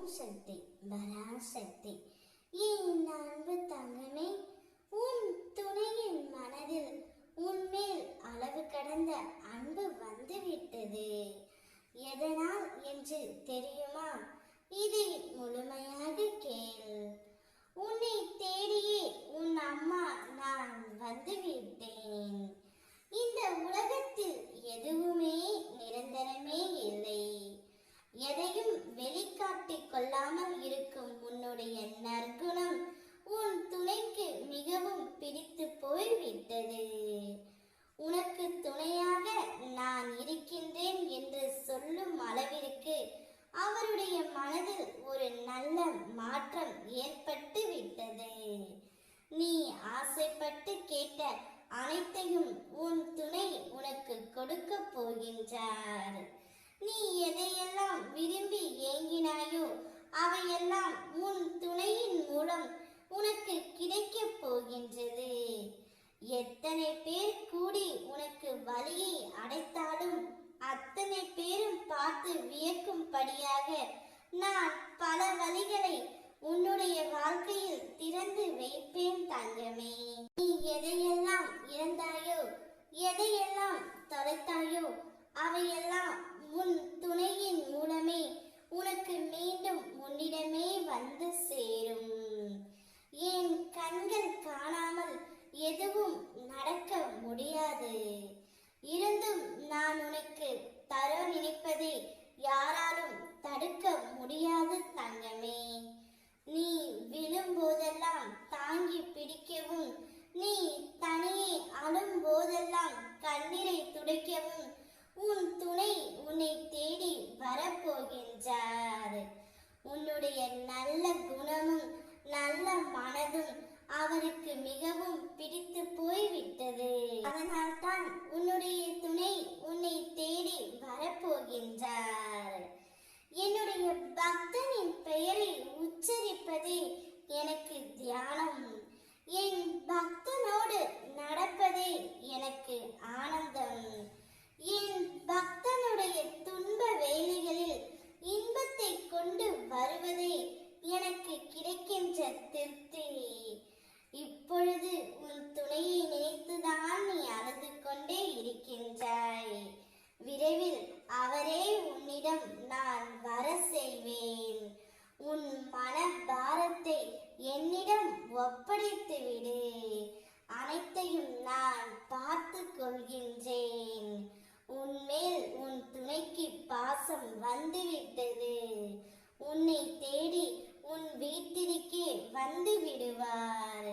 ஓம் சக்தி பராசக்தி என் அன்பு தங்கமே? உன் துணையின் மனதில் உன்மேல் அளவு கடந்த அன்பு வந்துவிட்டது. எதனால் என்று தெரியுமா? இதை முழுமையாக கேள் உன்னை தேடியே உன் அம்மா நான் வந்துவிட்டேன் இந்த உலகத்தில் எதுவுமே நிரந்தரமே இல்லை எதையும் வெளிக்காட்டிக் கொள்ளாமல் இருக்கும் உன்னுடைய நற்குணம் உன் துணைக்கு மிகவும் பிடித்து போய்விட்டது உனக்கு துணையாக நான் இருக்கின்றேன் என்று சொல்லும் அளவிற்கு அவருடைய மனதில் ஒரு நல்ல மாற்றம் ஏற்பட்டு விட்டது. நீ ஆசைப்பட்டு கேட்ட அனைத்தையும் உன் துணை உனக்கு கொடுக்க போகின்றார். நீ எதையெல்லாம் விரும்பி ஏங்கினாயோ அவையெல்லாம் உன் துணையின் மூலம் உனக்கு கிடைக்க போகின்றது. எத்தனை பேர் கூடி உனக்கு வழியை அடைத்தாலும் அத்தனை பேரும் பார்த்து வியக்கும்படியாக நான் பல வழிகளை உன்னுடைய வாழ்க்கையில் திறந்து வைப்பேன் தங்கமே. நீ எதையெல்லாம் இழந்தாயோ எதையெல்லாம் தொலைத்தாயோ அவையெல்லாம் உன் துணையின் மூலமே உனக்கு மீண்டும் உன்னிடமே வந்து சேரும். என் கண்கள் காணாமல் எதுவும் நடக்க முடியாது. இருந்தும் நான் உனக்கு தர நினைப்பதை யாரா தடுக்க முடியாது தங்கமே. நீ விழும்போதெல்லாம் தாங்கி பிடிக்கவும் நீ தனியே அழும் போதெல்லாம் கண்ணீரை துடைக்கவும் உன் துணை உன்னை தேடி வரப்போகின்றார். உன்னுடைய நல்ல குணமும் நல்ல மனதும் அவருக்கு மிகவும் பிடித்து போய்விட்டது. அதனால்தான் உன்னுடைய துணை உன்னை தேடி வரப்போகின்றார். என்னுடைய பக்தனின் பெயரை உச்சரிப்பதே எனக்கு தியானம். என் பக்தனோடு நடப்பதே எனக்கு ஆனந்தம். என் பக்தனுடைய துன்ப வேலைகளில் இன்பத்தை கொண்டு வருவதே எனக்கு கிடைக்கின்ற திருப்தி. இப்பொழுது உன் துணையை நினைத்துதான் நீ அழுது கொண்டே இருக்கின்றாய். விரைவில் அவரே உன்னிடம் நான் வர செய்வேன் உன் மன பாரத்தை என்னிடம் ஒப்படைத்து விடு. அனைத்தையும் நான் பார்த்து கொள்கின்றேன். உன்மேல் உன் துணைக்கு பாசம் வந்துவிட்டது. உன்னை தேடி உன் வீட்டிற்கே வந்து விடுவார்.